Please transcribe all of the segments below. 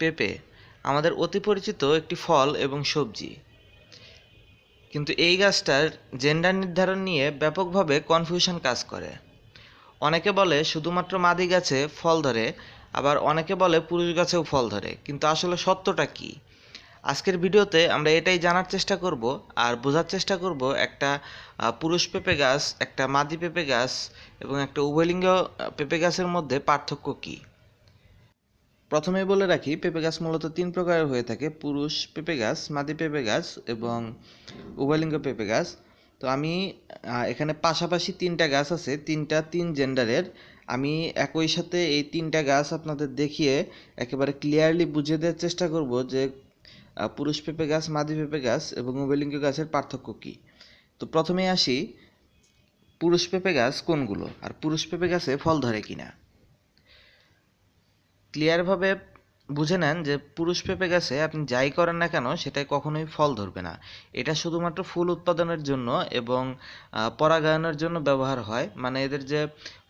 পেঁপে আমাদের অতি পরিচিত একটি ফল এবং সবজি। কিন্তু এই গাছটার জেন্ডার নির্ধারণ নিয়ে ব্যাপকভাবে কনফিউশন কাজ করে। অনেকে বলে শুধুমাত্র মাদি গাছে ফল ধরে, আবার অনেকে বলে পুরুষ গাছেও ফল ধরে। কিন্তু আসলে সত্যটা কি? আজকের ভিডিওতে আমরা এটাই জানার চেষ্টা করব আর বোঝার চেষ্টা করব একটা পুরুষ পেঁপে গাছ, একটা মাদি পেঁপে গাছ এবং একটা উভয়লিঙ্গ পেঁপে গাছের মধ্যে পার্থক্য কী। প্রথমেই বলে রাখি, পেঁপে গাছ মূলত তিন প্রকারের হয়ে থাকে। পুরুষ পেঁপে গাছ, মাদি পেঁপে গাছ এবং উভয়লিঙ্গ পেঁপে গাছ। তো আমি এখানে পাশাপাশি তিনটা গাছ আছে, তিনটা তিন জেন্ডারের আমি একই সাথে এই তিনটা গাছ আপনাদের দেখিয়ে একেবারে ক্লিয়ারলি বুঝিয়ে দেওয়ার চেষ্টা করব যে পুরুষ পেঁপে গাছ, মাদি পেঁপে গাছ এবং উভয়লিঙ্গ গাছের পার্থক্য কী। তো প্রথমেই আসি, পুরুষ পেঁপে গাছ কোনগুলো? আর পুরুষ পেঁপে গাছে ফল ধরে কিনা? ক্লিয়ারভাবে বুঝে নেন যে পুরুষ পেঁপে গাছে আপনি যাই করেন না কেন সেটাই কখনোই ফল ধরবে না। এটা শুধুমাত্র ফুল উৎপাদনের জন্য এবং পরাগায়নের জন্য ব্যবহার হয়। মানে এদের যে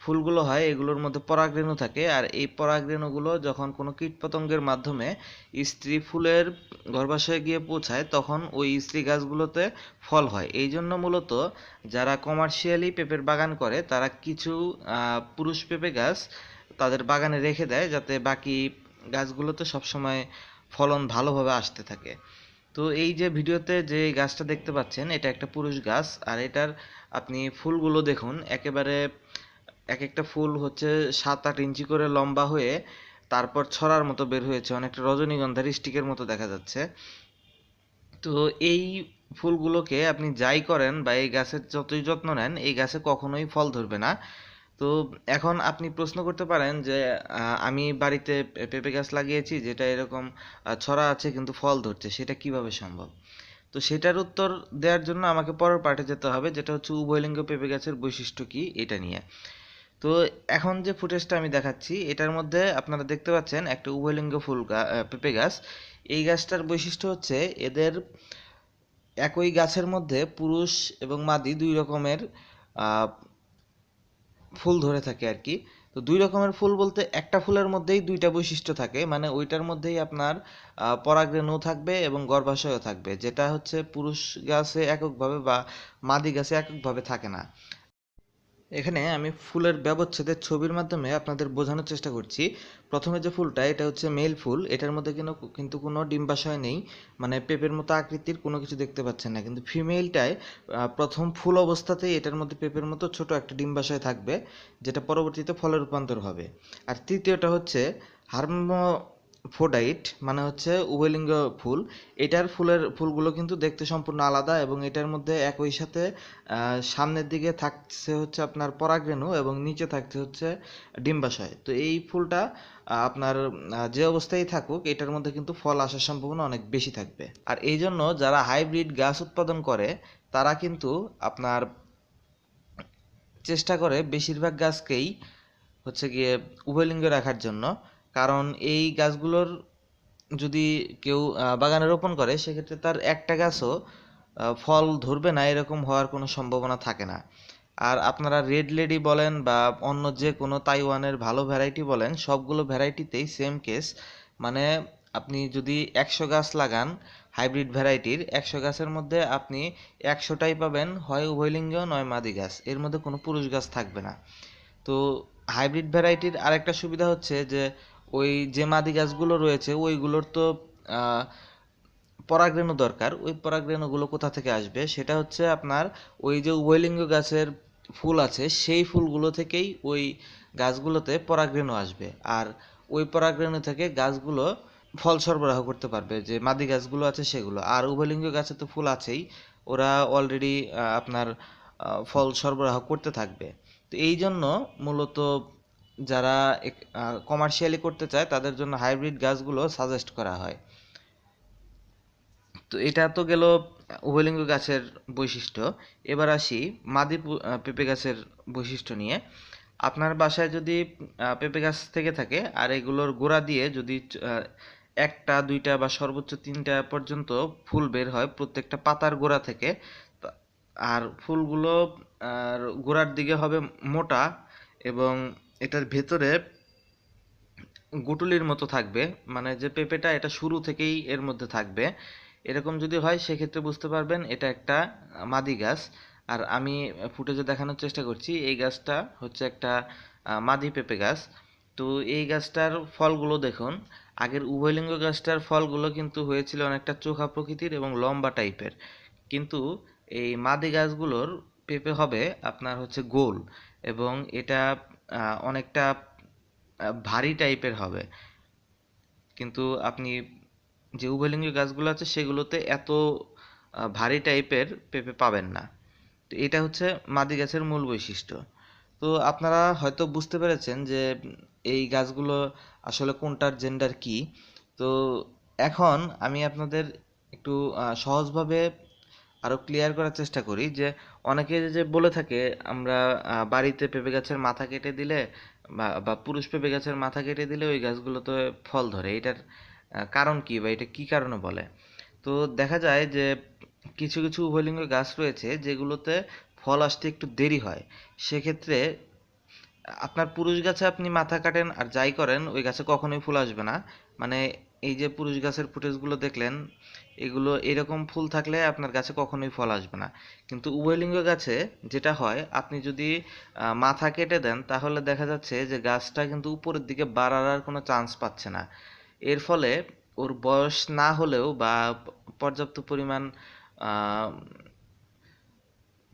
ফুলগুলো হয়, এগুলোর মধ্যে পরাগরেণু থাকে। আর এই পরাগরেণুগুলো যখন কোনো কীটপতঙ্গের মাধ্যমে স্ত্রী ফুলের গর্ভাশয়ে গিয়ে পৌঁছায়, তখন ওই স্ত্রী গাছগুলোতে ফল হয়। এই জন্য মূলত যারা কমার্শিয়ালি পেঁপের বাগান করে, তারা কিছু পুরুষ পেঁপে গাছ তাদের বাগানে রেখে দেয় যাতে বাকি গাছগুলোতে সবসময় ফলন ভালোভাবে আসতে থাকে। তো এই যে ভিডিওতে যে গাছটা দেখতে পাচ্ছেন, এটা একটা পুরুষ গাছ। আর এটার আপনি ফুলগুলো দেখুন, একেবারে এক একটা ফুল হচ্ছে সাত আট ইঞ্চি করে লম্বা হয়ে তারপর ছড়ার মতো বের হয়েছে, অনেকটা রজনীগন্ধার স্টিকের মতো দেখা যাচ্ছে। তো এই ফুলগুলোকে আপনি যাই করেন বা এই গাছের যতই যত্ন নেন, এই গাছে কখনোই ফল ধরবে না। তো এখন আপনি প্রশ্ন করতে পারেন যে আমি বাড়িতে পেঁপে গাছ লাগিয়েছি, যেটা এরকম ছড়া আছে কিন্তু ফল ধরছে, সেটা কীভাবে সম্ভব? তো সেটার উত্তর দেওয়ার জন্য আমাকে পরের পার্টে যেতে হবে, যেটা হচ্ছে উভয়লিঙ্গ পেঁপে গাছের বৈশিষ্ট্য কি, এটা নিয়ে। তো এখন যে ফুটেজটা আমি দেখাচ্ছি, এটার মধ্যে আপনারা দেখতে পাচ্ছেন একটা উভয়লিঙ্গ ফুল পেঁপে গাছ। এই গাছটার বৈশিষ্ট্য হচ্ছে এদের একই গাছের মধ্যে পুরুষ এবং মাদি দুই রকমের ফুল ধরে থাকে আর কি। তো দুই রকমের ফুল বলতে একটা ফুলের মধ্যেই দুইটা বৈশিষ্ট্য থাকে। মানে ওইটার মধ্যেই আপনার পরাগরেণু থাকবে এবং গর্ভাশয়ও থাকবে। যেটা হচ্ছে পুরুষ গাছে এককভাবে বা মাদি গাছে এককভাবে থাকে না। এখানে আমি ফুলের ব্যবচ্ছেদের ছবির মাধ্যমে আপনাদের বোঝানোর চেষ্টা করছি। প্রথমে যে ফুলটা, এটা হচ্ছে মেল ফুল। এটার মধ্যে কিন্তু কিন্তু কোনো ডিম্বাশয় নেই। মানে পেঁপের মতো আকৃতির কোনো কিছু দেখতে পাচ্ছেন না। কিন্তু ফিমেলটায় প্রথম ফুল অবস্থাতেই এটার মধ্যে পেঁপের মতো ছোট একটা ডিম্বাশয় থাকবে, যেটা পরবর্তীতে ফলে রূপান্তর হবে। আর তৃতীয়টা হচ্ছে হার্মোফোডাইট মানে হচ্ছে উভয়লিঙ্গ ফুল। এটার ফুলের ফুলগুলো কিন্তু দেখতে সম্পূর্ণ আলাদা এবং এটার মধ্যে একই সাথে সামনের দিকে থাকছে হচ্ছে আপনার পরাগরেণু এবং নিচে থাকছে হচ্ছে ডিম্বাশয়। তো এই ফুলটা আপনার যে অবস্থায় থাকুক, এটার মধ্যে কিন্তু ফল আসার সম্ভাবনা অনেক বেশি থাকবে। আর এই জন্য যারা হাইব্রিড গাছ উৎপাদন করে, তারা কিন্তু আপনার চেষ্টা করে বেশিরভাগ গাছকেই হচ্ছে গিয়ে উভয়লিঙ্গ রাখার জন্য। কারণ এই গাছগুলোর যদি কেউ বাগানে রোপণ করে, সেক্ষেত্রে তার একটা গাছও ফল ধরবে না, এরকম হওয়ার কোনো সম্ভাবনা থাকে না। আর আপনারা রেড লেডি বলেন বা অন্য যে কোনো তাইওয়ানের ভালো ভ্যারাইটি বলেন, সবগুলো ভ্যারাইটিতেই সেম কেস। মানে আপনি যদি একশো গাছ লাগান, হাইব্রিড ভ্যারাইটির, একশো গাছের মধ্যে আপনি একশোটাই পাবেন, হয় উভয়লিঙ্গ নয় মাদি গাছ। এর মধ্যে কোনো পুরুষ গাছ থাকবে না। তো হাইব্রিড ভ্যারাইটির আরেকটা সুবিধা হচ্ছে যে ওই যে মাদি গাছগুলো রয়েছে, ওইগুলোর তো পরাগরেণু দরকার। ওই পরাগরেণুগুলো কোথা থেকে আসবে? সেটা হচ্ছে আপনার ওই যে উভয়লিঙ্গ গাছের ফুল আছে, সেই ফুলগুলো থেকেই ওই গাছগুলোতে পরাগরেণু আসবে। আর ওই পরাগরেণু থেকে গাছগুলো ফল সরবরাহ করতে পারবে, যে মাদি গাছগুলো আছে সেগুলো। আর উভয়লিঙ্গ গাছে তো ফুল আছেই, ওরা অলরেডি আপনার ফল সরবরাহ করতে থাকবে। তো এই জন্য মূলত যারা কমার্শিয়ালি করতে চায়, তাদের জন্য হাইব্রিড গাছগুলো সাজেস্ট করা হয়। তো এটা তো গেল উভয়লিঙ্গ গাছের বৈশিষ্ট্য। এবার আসি মাদি পেঁপে গাছের বৈশিষ্ট্য নিয়ে। আপনার বাসায় যদি পেঁপে গাছ থেকে থাকে, আর এগুলোর গোড়া দিয়ে যদি একটা, দুইটা বা সর্বোচ্চ তিনটা পর্যন্ত ফুল বের হয় প্রত্যেকটা পাতার গোড়া থেকে আর ফুলগুলো, আর গোড়ার দিকে হবে মোটা এবং এটার ভেতরে গুটুলির মতো থাকবে। মানে যে পেঁপেটা, এটা শুরু থেকেই এর মধ্যে থাকবে। এরকম যদি হয়, সেক্ষেত্রে বুঝতে পারবেন এটা একটা মাদি গাছ। আর আমি ফুটেজে দেখানোর চেষ্টা করছি, এই গাছটা হচ্ছে একটা মাদি পেঁপে গাছ। তো এই গাছটার ফলগুলো দেখুন। আগের উভয়লিঙ্গ গাছটার ফলগুলো কিন্তু হয়েছিল অনেকটা চোখা প্রকৃতির এবং লম্বা টাইপের। কিন্তু এই মাদি গাছগুলোর পেঁপে হবে আপনার হচ্ছে গোল। এবং এটা অনেকটা ভারী টাইপের হবে। কিন্তু আপনি যে উভয়লিঙ্গী গাছগুলো আছে, সেগুলোতে এত ভারী টাইপের পেঁপে পাবেন না। তো এটা হচ্ছে মাদি গাছের মূল বৈশিষ্ট্য। তো আপনারা হয়তো বুঝতে পেরেছেন যে এই গাছগুলো আসলে কোনটার জেন্ডার কি। তো এখন আমি আপনাদের একটু সহজভাবে আরও ক্লিয়ার করার চেষ্টা করি যে অনেকে যে বলে থাকে, আমরা বাড়িতে পেঁপে গাছের মাথা কেটে দিলে বা বা পুরুষ পেঁপে গাছের মাথা কেটে দিলে ওই গাছগুলোতে ফল ধরে। এটার কারণ কি বা এটা কি কারণে বলে? তো দেখা যায় যে কিছু কিছু উভয়লিঙ্গ গাছ রয়েছে যেগুলোতে ফল আসতে একটু দেরি হয়। সেক্ষেত্রে আপনার পুরুষ গাছে আপনি মাথা কাটেন আর যাই করেন, ওই গাছে কখনোই ফুল আসবে না। মানে এই যে পুরুষ গাছের ফুটেজগুলো দেখলেন, এগুলো এরকম ফুল থাকলে আপনার গাছে কখনোই ফল আসবে না। কিন্তু উভয়লিঙ্গ গাছে যেটা হয়, আপনি যদি মাথা কেটে দেন, তাহলে দেখা যাচ্ছে যে গাছটা কিন্তু উপরের দিকে বাড়ার আর কোনো চান্স পাচ্ছে না। এর ফলে ওর বয়স না হলেও বা পর্যাপ্ত পরিমাণ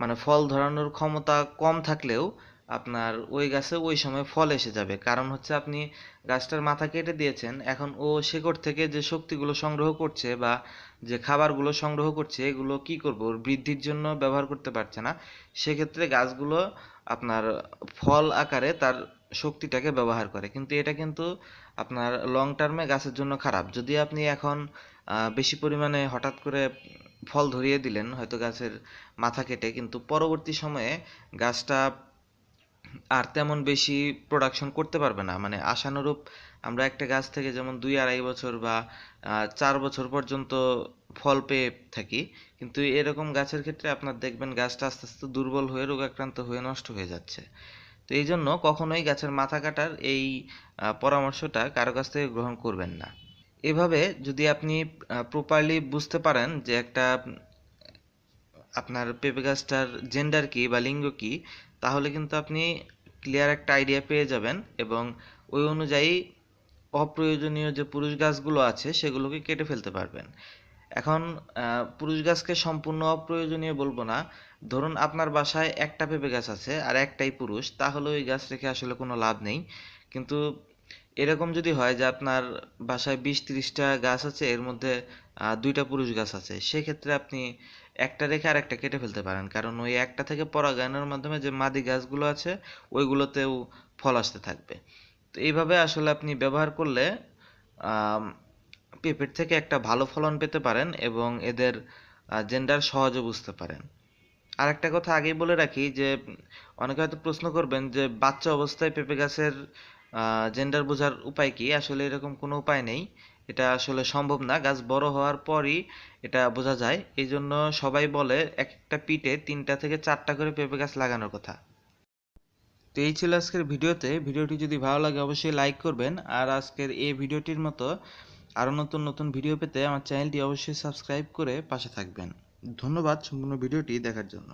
মানে ফল ধরানোর ক্ষমতা কম থাকলেও আপনার ওই গাছে ওই সময় ফল এসে যাবে। কারণ হচ্ছে আপনি গাছটার মাথা কেটে দিয়েছেন, এখন ও শেকড় থেকে যে শক্তিগুলো সংগ্রহ করছে বা যে খাবারগুলো সংগ্রহ করছে, এগুলো কি করব? ওর বৃদ্ধির জন্য ব্যবহার করতে পারছে না। সেক্ষেত্রে গাছগুলো আপনার ফল আকারে তার শক্তিটাকে ব্যবহার করে। কিন্তু এটা কিন্তু আপনার লং টার্মে গাছের জন্য খারাপ। যদি আপনি এখন বেশি পরিমাণে হঠাৎ করে ফল ধরিয়ে দিলেন, হয়তো গাছের মাথা কেটে, কিন্তু পরবর্তী সময়ে গাছটা আর তেমন বেশি প্রোডাকশন করতে পারবে না। মানে আশানুরূপ আমরা একটা গাছ থেকে যেমন দুই আড়াই বছর বা চার বছর পর্যন্ত ফল পেয়ে থাকি। কিন্তু এরকম গাছের ক্ষেত্রে আপনার দেখবেন গাছটা আস্তে আস্তে দুর্বল হয়ে, রোগাক্রান্ত হয়ে, নষ্ট হয়ে যাচ্ছে। তো এই জন্য কখনোই গাছের মাথা কাটার এই পরামর্শটা কারও কাছ থেকে গ্রহণ করবেন না। এভাবে যদি আপনি প্রপারলি বুঝতে পারেন যে একটা আপনার পেঁপে গাছটার জেন্ডার কি বা লিঙ্গ কি, তাহলে কিন্তু আপনি ক্লিয়ার একটা আইডিয়া পেয়ে যাবেন এবং ওই অনুযায়ী অপ্রয়োজনীয় যে পুরুষ গাছগুলো আছে সেগুলোকে কেটে ফেলতে পারবেন। এখন পুরুষ গাছকে সম্পূর্ণ অপ্রয়োজনীয় বলব না। ধরুন আপনার বাসায় একটা পেঁপে গাছ আছে আর একটাই পুরুষ, তাহলে ওই গাছ রেখে আসলে কোনো লাভ নেই। কিন্তু এরকম যদি হয় যে আপনার বাসায় বিশ তিরিশটা গাছ আছে, এর মধ্যে দুইটা পুরুষ গাছ আছে, সেক্ষেত্রে আপনি একটা রেখে আর একটা কেটে ফেলতে পারেন। কারণ ওই একটা থেকে পরাগায়নের মাধ্যমে যে মাদি গাছগুলো আছে, ওইগুলোতেও ফল আসতে থাকবে। তো এইভাবে আসলে আপনি ব্যবহার করলে পেঁপের থেকে একটা ভালো ফলন পেতে পারেন এবং এদের জেন্ডার সহজে বুঝতে পারেন। আর একটা কথা আগেই বলে রাখি যে, অনেকে হয়তো প্রশ্ন করবেন যে, বাচ্চা অবস্থায় পেঁপে গাছের জেন্ডার বোঝার উপায় কি? আসলে এরকম কোনো উপায় নেই। এটা আসলে সম্ভব না। গাছ বড় হওয়ার পরই এটা বোঝা যায়। এই জন্য সবাই বলে এক একটা পিঠে তিনটা থেকে চারটা করে পেঁপে গাছ লাগানোর কথা। তো এই ছিল আজকের ভিডিওতে। ভিডিওটি যদি ভালো লাগে অবশ্যই লাইক করবেন। আর আজকের এই ভিডিওটির মতো আরও নতুন নতুন ভিডিও পেতে আমার চ্যানেলটি অবশ্যই সাবস্ক্রাইব করে পাশে থাকবেন। ধন্যবাদ সম্পূর্ণ ভিডিওটি দেখার জন্য।